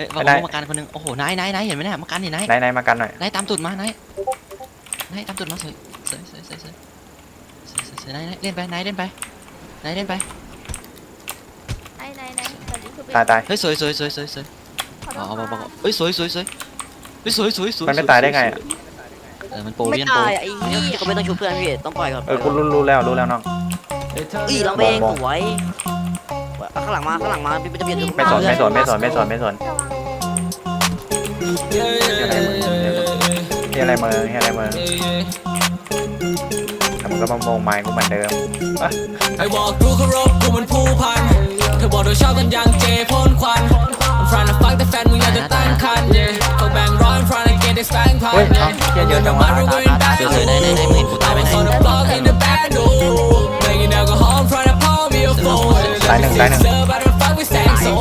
อ้ยไม่ได้มากันคนหนึงโอ้โหนายนายนายเห็นไหมเนี่ยมากันนี่นายไหนไหนมากันหน่อยนายตามตุดมานายนายตามตุดมาสวยสวยสวยสวยสวยสวยสวยสวยนายนายเล่นไปนายเล่นไปนายเล่นไปไหนไหนไหนตอนนี้คือเป็นตายตายเฮ้ยสวยสวยสวยสวยสวยขอโทอ๋อษบอกบอกค่ะเฮ้ยสวยสวยสวยเฮ้ยสวยสวยสวยมันไม่ตายได้ไงอะ เออมันโปรไม่เวียนโปรตายอะไอ้เหี้ยก็ไม่ต้องชุบเพื่อนพี่ต้องปล่อยก่อนเออกูรู้รู้แล้วรู้แล้วน้องอีลองเพลงสวยเอา ข้างหลังมาข้างหลังมาพี่จะเบียดไม่สนไม่สนไม่สนไม่สนไม่สนระวังเฮียอะไรมึงเฮียอะไรมึงแต่มึงก็มามองไม้กูเหมือนเดิมไอ้บอกรู้เคารพกูมันผู้พันเธอบอกเธอชอบกันยังเจพ่นควัน I'm trying to fuck แต่แฟนมึงอยากจะตั้งคัน yeah เขาแบ่งร้อย I'm trying to get this bang พันเฮ้ยเอาเฮียเยอะจังวะสวยสวยนายนายนายมึงเห็นกูตายไหม I น หนึ่งตายหนึ่งเจอ but I'm fuck with sex so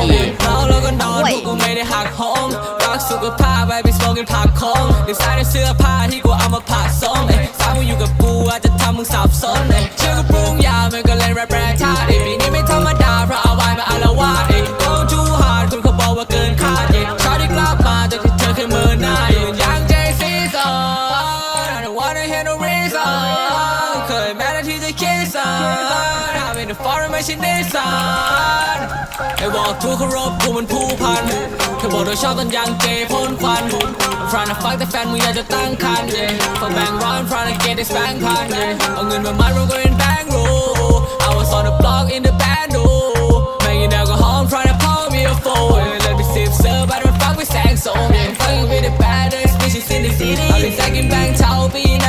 เมาแล้วก็นอนพวกกูไม่ได้หักโหมรักสุขภาพไปไปสโมกินผักคงดีไซน์ในเสื้อผ้าที่กูเอามาผ่าส่งเอ้ยสาวมึงอยู่กับกูอาจจะทำมึงสับสนเอ้ยเชื่อกูปรุงยามันก็เล่นแรปแรกชา vacation ทำ in the foreign imagination ไอ้บอกทุกเคารพกูมันผู้พันเธอบอกเธอชอบตอนยังเจพ่นควันฟรานฟักแต่แฟนมึงอยากจะตั้งคันเย่ฟังแบงร้อนฟรานเกตได้แบงพันเย่เอาเงินมามัดรวมกันเป็นแบงรู I was on the block in the band do แม่งยังเดาก็หอมฟราน call me a fool เลยไปสิบเซอร์บัตรมันฟักไปแสงโซมแม่งฟังกันเป็น the baddest bitches in the city เอาไปแซงกินแบงเท่าปีนะ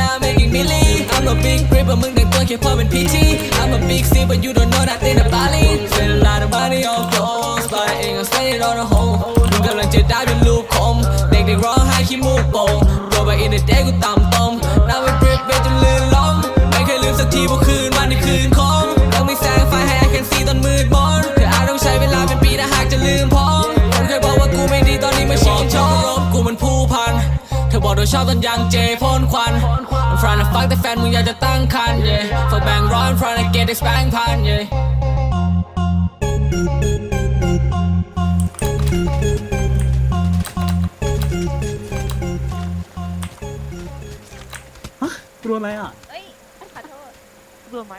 big grip แต่มึงแต่งตัวแค่พอเป็น PT I'm a big C but you don't know nothing about it Spend a lot of money on clothes but I ain't gonna spend it on a home มึงกำลังจะได้เป็นลูกคม เด็กๆร้องไห้ขี้มูกโป่งโดนไป in the day กูต่ำ เราชอบตอนยังเจพ่นควันฟรานฟักแต่แฟนมึงอยากจะตั้งคันเย่ฝากแบงร้อนฟรานเกตเอ็กซ์แบงพันเย่รวมไหอะเอ้ยขอโทษรวมไ